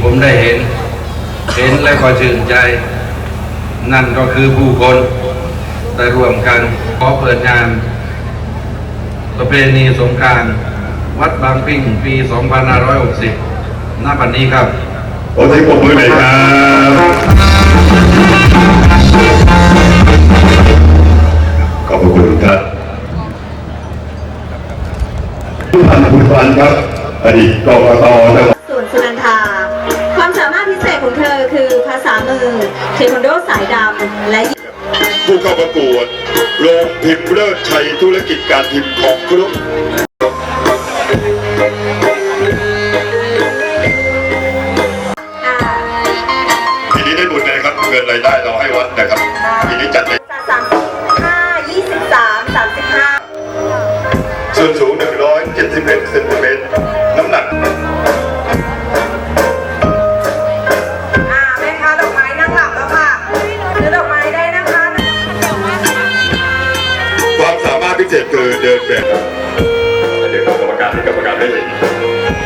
่ผมได้เห็น เห็นและก็ชื่นใจ นั่นก็คือผู้คนได้ร่วมกันขอเปิดงาน ประเพณีสงการวัดบางปิ้งปี 2560 ณ บัดนี้ครับขอเสียปรบมือหน่อยครับขอบคุณทุกท่านผู้พันผู้พันครับอดีตกรกตจังหวัด เทควันโดสายดำและผู้เข้าประกวดโรงพิมพ์เลิศชัยธุรกิจการพิมพ์ของกรุ๊ปอ่าปีนี้ได้บุญนะครับเงินรายได้เราให้วัดนะครับปีนี้จัดในสามสิบห้ายี่สิบสามสามสิบห้าส่วนสูง171เซนติเมตรน้ เดินแบบเดี๋ยวกรรมการให้กรรมการได้เห็น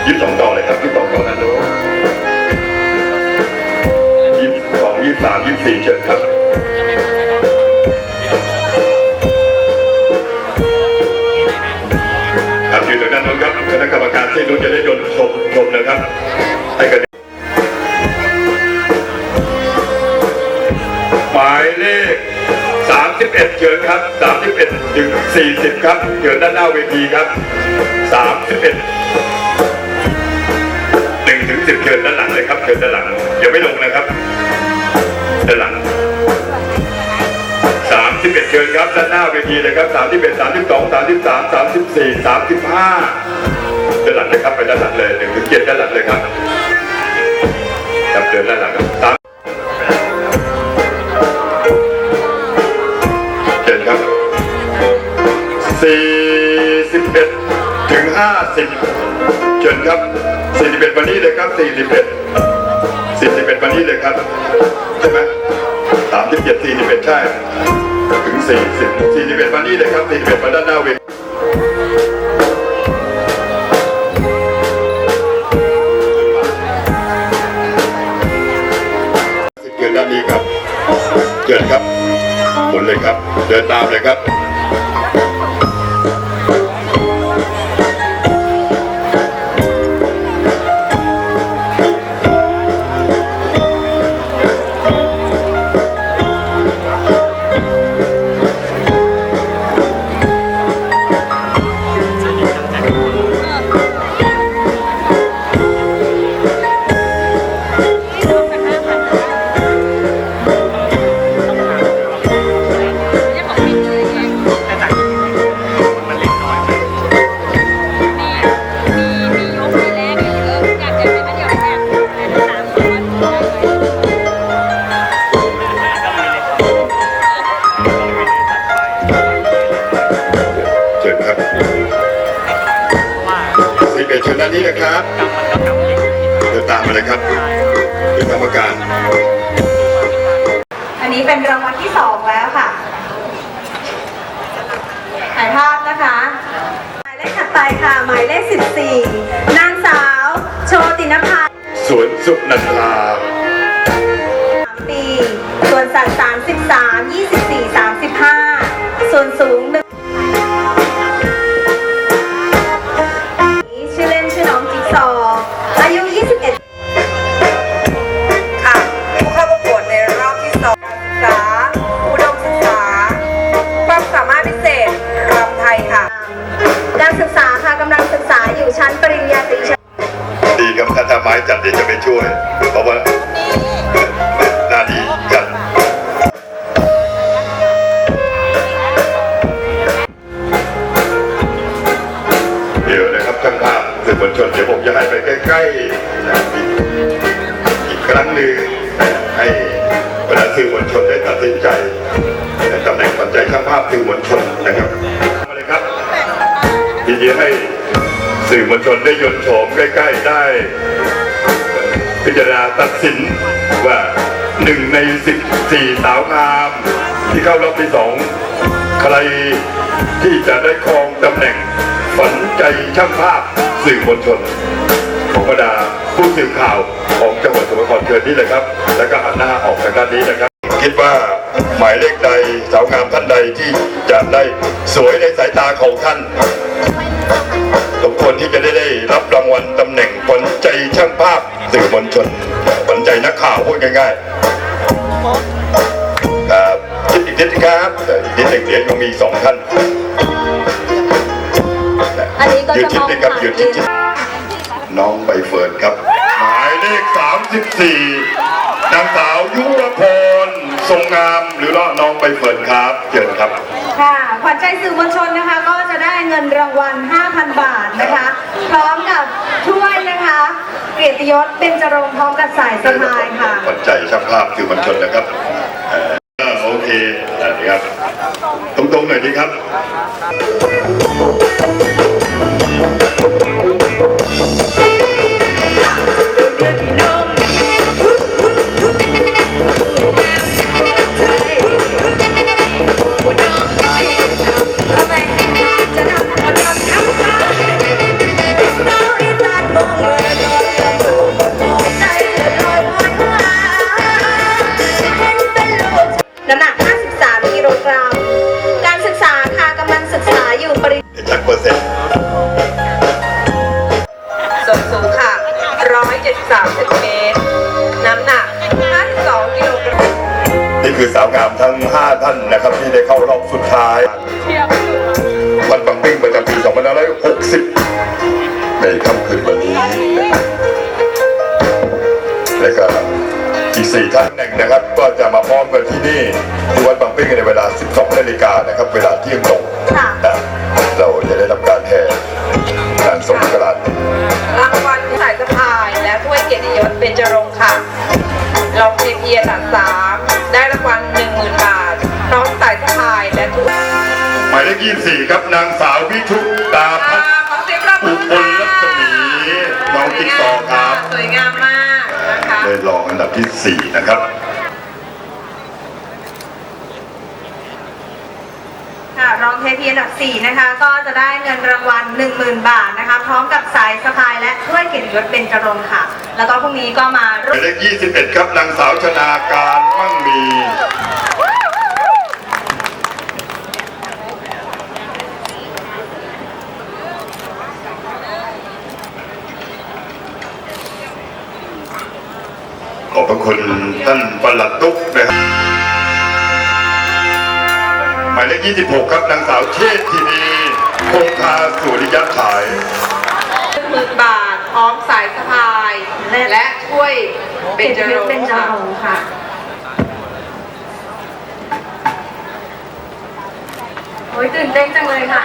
ยี่สิบสองต่อเลยครับยี่สิบสองต่อนะดูยี่สิบสองยี่สิบสามยี่สิบสี่เชิญครับครับยืนตรงด้านโน้นครับคณะกรรมการที่นู้นจะได้โดนชมชมนะครับให้กัน 31เชิญครับ31ถึง40 ครับเชิญด้านหน้าเวทีครับ 31 1ถึง10เชิญด้านหลังเลยครับเชิญด้านหลังอย่าไม่ลงนะครับด้านหลัง31เชิญครับด้านหน้าเวทีเลยครับ31 32 33 34 35ด้านหลังเลยครับไปด้านหลังเลย1ถึง7ด้านหลังเลยครับ 41เชิญครับ 41 วันนี้เลยครับ 41 41 วันนี้เลยครับ ใช่ไหม37 41 ใช่ ถึง 40 41 วันนี้เลยครับ 41 วันด้านหน้าเวทีเกิดด้านนี้ครับ เกิดครับหมดเลยครับ เดินตามเลยครับ วนสุนันทรามปีส่วนสัตว์สามสิบสามยี่สิบสี่สามสิบห้าส่วนสูงหนึ่งชื่อเล่นชื่อน้องจิ๊กซอว์อายุ21ค่ะผู้เข้าประกวดในรอบที่สองการศึกษาอุดมศึกษา ความสามารถพิเศษรำไทยค่ะ การศึกษาค่ะกำลังศึกษาอยู่ชั้นปริญญาตรี ชั้นดีครับถ้าถ้าไม้จัดเดี๋ยวจะไปช่วยเพราะว่าหน้าดีจัดเดี๋ยวนะครับช่างภาพสื่อมวลชนเดี๋ยวผมจะให้ไปใกล้ๆอีกอีกครั้งหนึ่งให้บรรดาสื่อมวลชนได้ตัดสินใจในตำแหน่งปัจจัยช่างภาพสื่อมวลชนนะครับมาเลยครับยินดีให้ สื่อมวลชนได้ยนโฉมใกล้ๆได้ พิจารณาตัดสินว่าหนึ่งในสิบสี่สาวงามที่เข้ารอบที่สองใครที่จะได้ครองตำแหน่งฝันใจช่างภาพสื่อมวลชนของบรรดาผู้สื่อข่าวของจังหวัดสมุทรสาครเชิญนี่เลยครับ แล้วก็หันหน้าออกทางด้านนี้นะครับ คิดว่าหมายเลขใดสาวงามท่านใดที่จะได้สวยในสายตาของท่าน ควรที่จะได้ได้รับรางวัลตำแหน่งขวัญใจช่างภาพสื่อมวลชนขวัญใจนักข่าวพูดง่ายๆครับคิดอีกนิดครับแต่อีกนิดหนึ่งเดี๋ยวยังมีอีกสองท่านอันนี้ก็ยืนจะชิมดองเลยครับผ่านยืนชิดชิดน้องใบเฟิร์นครับ หมายเลข 34นางสาวยุวพร ทรงงามหรือว่าน้องใบเฟิร์นครับเชิญครับ ค่ะขวัญใจสื่อมวลชนนะคะก็จะได้เงินรางวัล 5,000 บาทนะคะ พร้อมกับถ้วยนะคะ เกียรติยศเป็นจรงค์พร้อมกับสายสะพายค่ะ ขวัญใจช่างภาพสื่อมวลชนนะครับเอ่อโอเคอะนี่ครับ ตรงๆหน่อยดีครับาวงามทั้ง 5 ท่านนะครับ ที่ได้เข้ารอบสุดท้ายวันปังปิ้งประจำปี2560 ในค่ำคืนวันนี้นะครับแล้วก็อีกสี่ท่านหนึ่งนะครับ ก็จะมาพร้อมกันที่นี่ที่วัดบางปิ้งในเวลา 12นาฬิกานะครับ เวลาเที่ยงตรงค่ะนะเราจะได้รับการแห่งานสงกรานต์รางวัลสายสะพายและถ้วยเกียรติยศเป็นจรงค์ค่ะ รองเทเพียสันสามได้รางวัล10,000บาท พร้อมสายสะพายและถ้วยหมายเลข24ครับนางสาววิชุตาพัฒน์ขอเสียงปรบมือุอบลรัศมีน้องติ๊กตอกครับสวยงามมากนะคะ ได้รองอันดับที่4นะครับ ค่ะรองเทพีอันดับ 4 นะคะ ก็จะได้เงินรางวัล 10,000 บาทนะคะ พร้อมกับสายสะพายและถ้วยเกียรติยศเป็นจรงค์ค่ะ แล้วก็พรุ่งนี้ก็มาหร่วมายเลข21 ครับนางสาวชนาการมั่งมีขอบพระคุณท่านประหลัดตุ๊กนะครับายเลข 26 ครับนางสาวเชษฐินีคงคาสุริยฉายหมื่นบาทพร้อมสายสะพาย และถ้วยเป็เกีนยรจติยศเป็นรงค์จค่ะรงค์ค่ะโอ้ยตื่นเต้นจังเลยค่ะ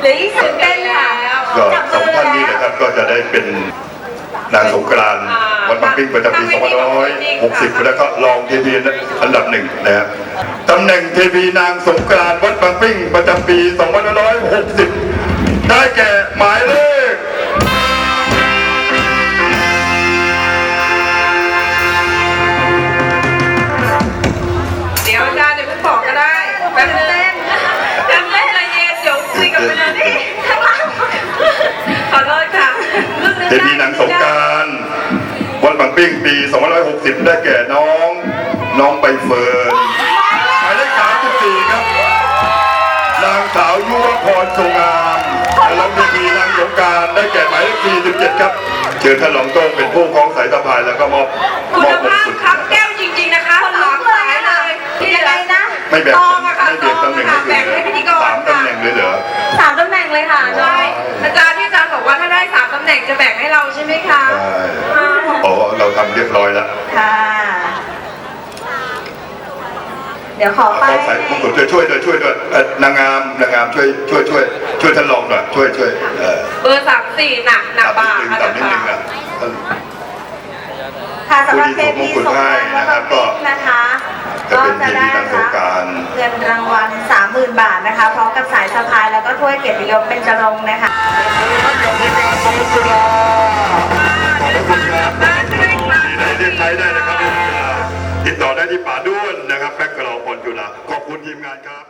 เหลืออีกตื่นเต้นค่ะก็จับสองมือท่านนี้แล้วนะครับก็จะได้เป็นนางสงกรานต์วันปังปิ้งประจำปี2560 แล้วก็รองเทพีอันดับหนึ่งนะครับตำแหน่งเทพีนางสงกรานต์วัดบางปิ้งประจำปี 2560 ได้แก่หมายเลขเดี๋ยวอาจารย์เดี๋ยวเพิ่งบอกก็ได้แป๊บนึงแป๊บนึงใจเย็นเดี๋ยวคุยกับเวลานี่ข้างล่างขอโทษค่ะเทพีนางสงกรารวัดบางปิ้งปี 2560 ได้แก่น้อง น้องใบเฟิร์น กรารได้แก่หมายเลข47ครับเชิญท่านรองโต้งเป็นผู้คล้องสายสะพายแล้วก็มอบคุมณอบมงภาพกุฎครับแก้วจริง ๆนะคะสามสายเลยที่ยังไงนะไม่แบ่งตองอะค่ะไม่แบ่งตำแหน่งตองอะค่ะแบ่งให้พิธีกรสามตำแหน่งเลยเหรอ สามตำแหน่งเลยค่ะใช่อาจารย์ที่อาจารย์บอกว่าถ้าได้สามตำแหน่งจะแบ่งให้เราใช่ไหมคะใช่ อ๋อเราทำเรียบร้อยแล้ว ค่ะ เดี๋ยวขอขไปอใส่มงกุฎช่วยช่วยด้วยช่วยด้วยเอ่อนางงามนางงามช่วยช่วยช่วยช่วยท่านรองหน่อยช่วยช่วยเอ่อเบอร์สามสี่หนักหนักต่ำบ่านิดนึงค่ะต่ำนิดนึงค่ะนะท่าน ค่ะสำหรับเทผู้พีที่สสงวมกมงกุฎให้รานต์นะครับก็นะคะจะก็เป็นจะเทพีได้นางสงกรานต์ เงินรางวัล30,000 บาทนะคะพร้อมกับสายสะพายแล้วก็ถ้วยเกียรติยศเป็นจรงค์นะคะที่งานสมุทรจุฬาที่ไหนเรียกใช้ได้นะครับติดต่อได้ที่ป่าด้วนนะครับ อยู่นะขอบคุณทีมงานครับ